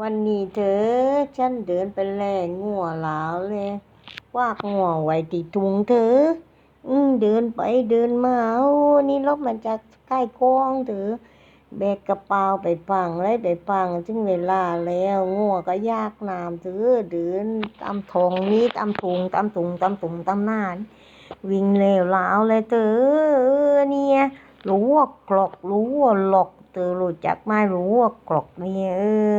วันนี้เธอฉันเดินไปแลกงัวหลาวเลย วากงัวไว้ที่ถุงเธอ อืมเดินไปเดินมาโอ้นี่รถมันจากใกล้กองเธอแบกกระเป๋าไปปังไรไปปังถึงเวลาแล้วงัวก็ยากน้ำเธอเดินตามทองนี้ตามถุงตามถุงตามถุงตามหน้านวิ่งเร็วหลาวเลยเธอเนี่ยรู้ว่ากรอกรู้ว่าหลอกเธอรู้จักไหมรู้ว่ากรอกเนี่ยเออ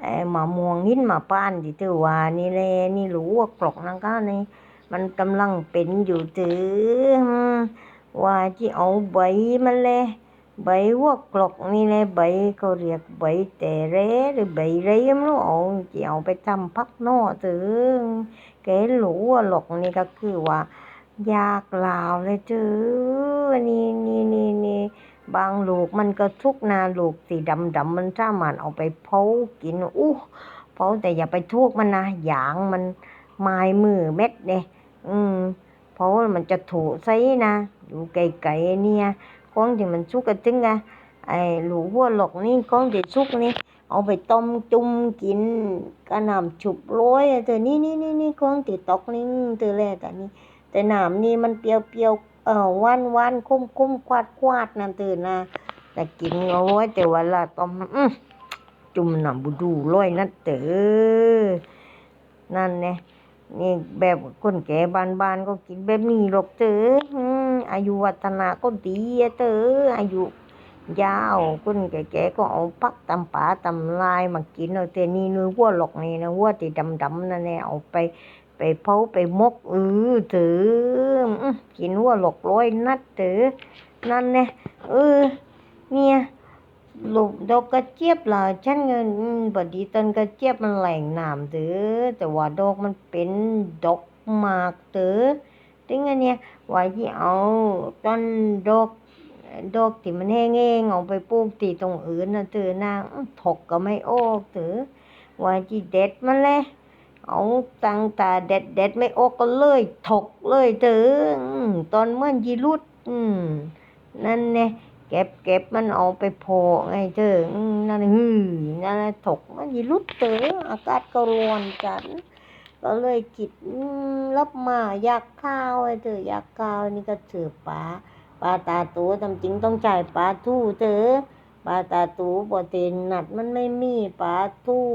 ไอ้มะม่วงหินมะป้านที่เธอว่านี่แหละนี่รู้ว่ากรอกนั่นก็นี่มันกำลังเป็นอยู่ถือว่าที่เอาใบมันเลยใบหัวกรอกนี่แหละใบเขาเรียกใบแต่เรหรือใบเรมรู้เอาที่เอาไปทำพักนอเถือแกรู้ว่าหลอกนี่ก็คือว่า ยากลาวเลยเถือนี่นี่นี่นี่ บางลูกมันก็ทุกนาลูกสีดำดำๆมันสามารถเอาไปเผากินอู้เผาแต่อย่าไปทุกมันนะหยางมันไม้มือเม็ดเนี่ยอืมเพราะมันจะถูใส่นะอยู่ไกลๆเนี่ยของที่มันสุกก็ถึงอะไอ้ลูกหัวหลอกนี่ของที่สุกนี่เอาไปต้มจุ่มกินก็น้ำฉุบโรยอะเธอนี่นี่นี่นี่ของที่ตกนี่เธอแลแต่นี่แต่น้ำนี่มันเปรี้ยวๆเออวานวานคุ้มคุ้มควาดควาดนั่นเธอนะแต่กินเอาไว้แต่เวลาต้มจุ่มหน้ำบูดูร้อยนัดเต๋อนั่นเนี่ยนี่แบบคนแก่บ้านๆก็กินแบบนี้หรอกเตออืมอายุวัฒนะก็ดีเต๋ออายุยาวคนแก่ๆก็เอาพักตำป่าตำลายมากินเอาแต่นี่นื้อวัวหลอกนี่นะวัวที่ดำๆนั่นแหละเอาไป ไปเผาไปมกเออเตออื้อกินวัวหลอกร้อยนัดเตอนั่นเนี่ยเออเนี่ยลูกดอกกระเจี๊ยบล่ะฉันเงินอืมพอดีต้นกระเจี๊ยบมันแหล่งน้ำเด้อแต่ว่าดอกมันเป็นดอกหมากเด้อถึงอันเนี้ยว่าที่เอาต้นดอกดอกที่มันแห้งๆเอาไปปลูกที่ตรงอื่นน่ะเด้อนางถกก็ไม่ออกเด้อว่าที่เด็ดมันเลย เอาตั้งตาเด็ดเด็ดไม่ออกก็เลยถกเลยเด้อตอนเมื่อยีรุดนั่นเนี่ยเก็บเก็บมันเอาไปโพไงเธอนั่นฮือนั่นถกมันยีรุดเตออากาศก็ร้อนจัดก็เลยคิดอืมรับมาอยากข้าวไอ้เธออยากข้าวนี่ก็เสือปลาปลาตาตูทำจริงต้องจ่ายปลาทู่เธอปลาตาตูปกตินัดมันไม่มีปลาทู่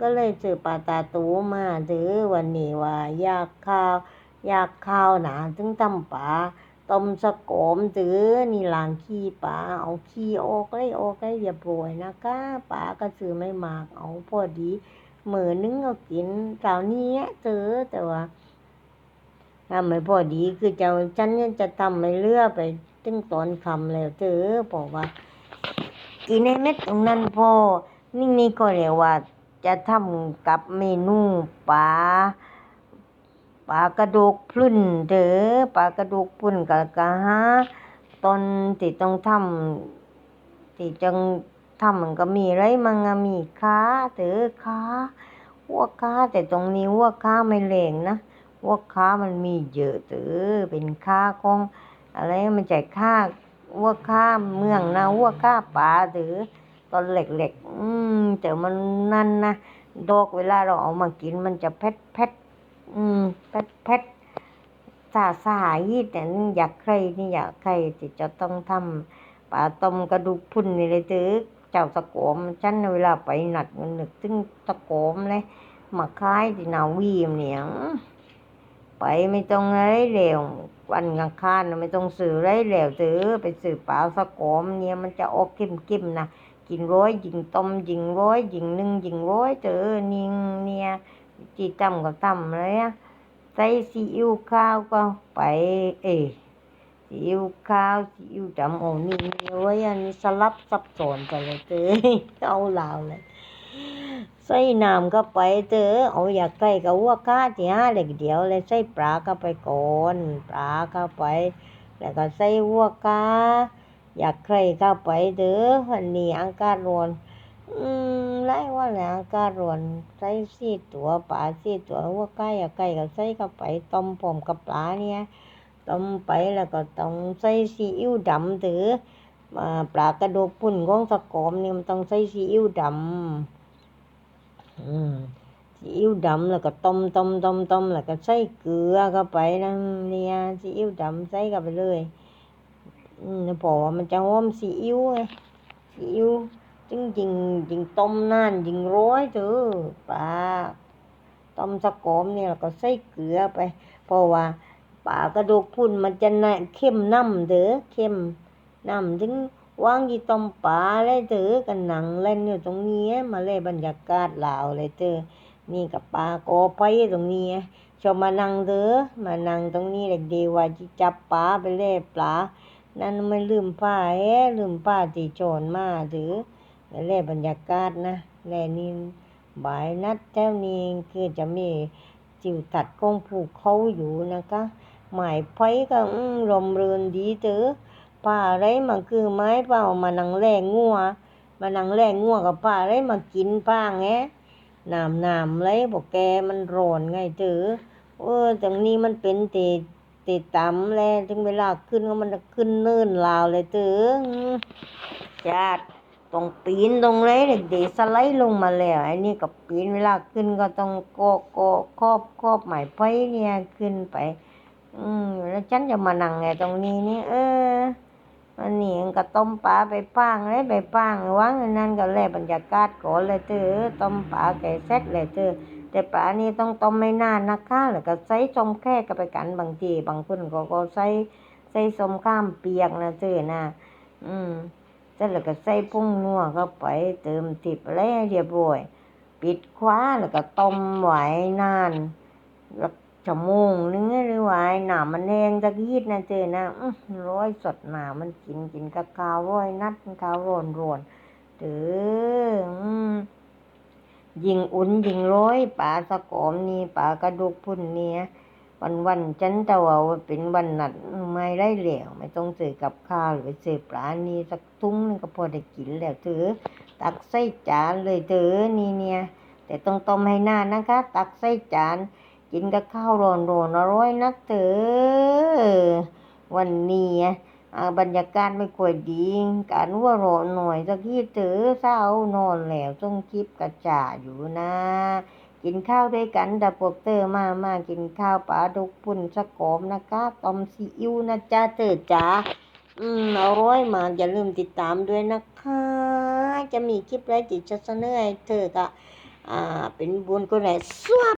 ก็เลยซื้อปาตาตูมาเธอวันนี้ว่าอยากข้าวอยากข้าวหนาถึงทำปลาต้มสะโกมตือนี่ลางขี้ปลาเอาขี้ออกได้ออกได้เรียบร้อยนะคะปลาก็ซื้อไม่มากเอาพอดีเหมือนึงก็กินคราวนี้เจอแต่ว่าทำไม่พอดีคือจะฉันจะทำไม่เลือไปถึงตอนคำแล้วเจอบอกว่ากินในเม็ดตรงนั้นพอนี่นี่ก็เรียกว่า จะทำกับเมนูปลาปลากระดูกพรุ่นเด้อปลากระดูกพรุ่นกะกะฮะตอนที่ต้องทำที่จังทำมันก็มีไรมังมีขาเด้อขาหัวขาแต่ตรงนี้หัวขาไม่แรงนะหัวขามันมีเยอะเด้อเป็นขาของอะไรมันใจขาหัวขาเมืองนะหัวขาปลาเด้อตอนเล็กๆอืม แต่มันนั่นนะดอกเวลาเราเอามากินมันจะเผ็ดเผ็ดอืมแพทแพทสาสายีแต่นี่อยากใครนี่อยากใครที่จะต้องทำปลาต้มกระดูกพุ่นนี่เลยเด้อเจ้าตะโกมฉันเวลาไปหนัดมันนึกถึงตะโกมเลยมาขายที่นาวีมเนี่ยไปไม่ต้องไรเหลววันกลางคืนไม่ต้องซื้อไรเหลวเด้อไปซื้อปลาสะโกมเนี่ยมันจะออกเข้มๆนะ กินร้อยยิงต้มยิงร้อยยิงหนึ่งยิงร้อยเด้อนิงเนี่ยจีตำก็ตำเลยอะใส่ซีอิ๊วข้าวก็ไป เอซีอิ๊วข้าวซีอิ๊วดำโอ้นี่เลยอันนี้สลับซับซ้อนกันเลยเต้เอาลาวเลยใส่น้ำก็ไปเต้เอาอยากใกล้กับวัวก้าที่ห้าเล็กเดียวเลยใส่ปลาก็ไปก่อนปลาเข้าไป แล้วก็ใส่วัวก้า อยากใครเข้าไปเด้อวันนี้อากาศร้อนอืมไล่ว่าแหละอากาศร้อนใส่สี่ตัวปลาสี่ตัวว่าไก่อะไก่ก็ใส่เข้าไปต้มพร้อมกับปลาเนี่ยต้มไปแล้วก็ต้องใส่ซีอิ๊วดำถืออ่าปลากระดูกปุ่นของสะกอมนี่มันต้องใส่ซีอิ๊วดำอืมซีอิ๊วดำแล้วก็ต้มต้มต้มต้มแล้วก็ใส่เกลือเข้าไปนะเนี่ยซีอิ๊วดำใส่เข้าไปเลย อืมเพราะว่ามันจะหอมซีอิ๊วไงซีอิ๊วจึงยิงยิงต้มนานยิงร้อยเถอะปลาต้มสะกอมเนี่ยแล้วก็ใส่เกลือไป เพราะว่าปลากระดูกพุ่นมันจะน่ะเข้มน้ำเด้อเข้มน้ำถึงวางที่ต้มปลาเลยเด้อกันหนังเล่นอยู่ตรงนี้มาเลยบรรยากาศลาวเลยเด้อนี่กับปลาโกอไปตรงนี้ชอบมานั่งเด้อมานั่งตรงนี้เด็กดีว่าจะจับปลาไปเล่ปลา นั่นไม่ลืมผ้าเอ๊ะลืมผ้าที่โจรมาเด้อแล่บรรยากาศนะแล่นี่บ่ายนัดแถวนี้คือจะมีจิวตัดกงผูกเขาอยู่นะคะ หมายไฟก็อืมลมเรือนดีเตอป่าอะไรมันคือไม้เปล่ามานังแรงงัวมานังแรงงัวกับป่าอะไรมากินป้าแงน้ำน้ำไรบอกแกมันร้อนไงเตอเออตรงนี้มันเป็นเต เตต่ำแล้วถึงเวลาขึ้นก็มันจะขึ้นเนิ่นลาวเลยเตออืมจัดต้องปีนตรงเลยเด็กๆสไลด์ลงมาแล้วไอ้นี่ก็ปีนเวลาขึ้นก็ต้องโกะโกะครอบครอบหมายไฟเนี่ยขึ้นไป อืมแล้วฉันจะมานั่งไงตรงนี้นี่เอออันนี้ก็ต้มปลาไปป้างเลยไปป้างวางนนั้นก็แลบรรยากาศก่อนเลยเตอต้มปลาแก่เสร็จเลยเตอ แต่ปลานี่ต้องต้มไม่นานนะคะแล้วก็ใส่สมแค่ก็ไปกันบางทีบางคนก็ก็ใส่ใส่สมข้ามเปียกนะเตอนะอืมเสร็จแล้วก็ใส่ผงนัวเข้าไปเติมติบอะไรเรียบร้อย ปิดคว้าแล้วก็ต้มไว้นานแล้วชั่วโมงนึงหรือว่าไอ้หนามันแห้งตะกี้นะเจอนะอื้อร้อยสดหนามันกินกินกับข้าวร้อยนัดข้าวร้อนร้อนเด้ออืม ยิงอุ่นยิงร้อยปลาสะกอมนี่ปลากระดูกพุ่นเนี่ยวันวันๆฉันแต่ว่าเป็นวันหนัดไม่ได้แล้วไม่ต้องเจอกับข้าวหรือเจอปลานี่สักทุ่งนึงก็พอได้กินแล้วเถอตักใส่จานเลยเถอนี่เนี่ย แต่ต้องต้มให้นานนะคะ ตักใส่จาน กินกับข้าวร้อนๆอร่อยนักเตอวันนี้ บรรยากาศไม่ค่อยดีการว่าร้อนหน่อยสักทีเตอเศร้านอนแล้วต้องคลิปกระจ่าอยู่นะ กินข้าวด้วยกันแต่พวกเตอร์มามากินข้าวปลาดุกปุ่นสะกอมนะคะต้มซีอิ๊วนะจ้าเตอจ๋าอืมอร่อยมากอย่าลืมติดตามด้วยนะคะ จะมีคลิปอะไรที่จะเสนอให้เธอก็อ่าเป็นบุญก็ไหนสวัส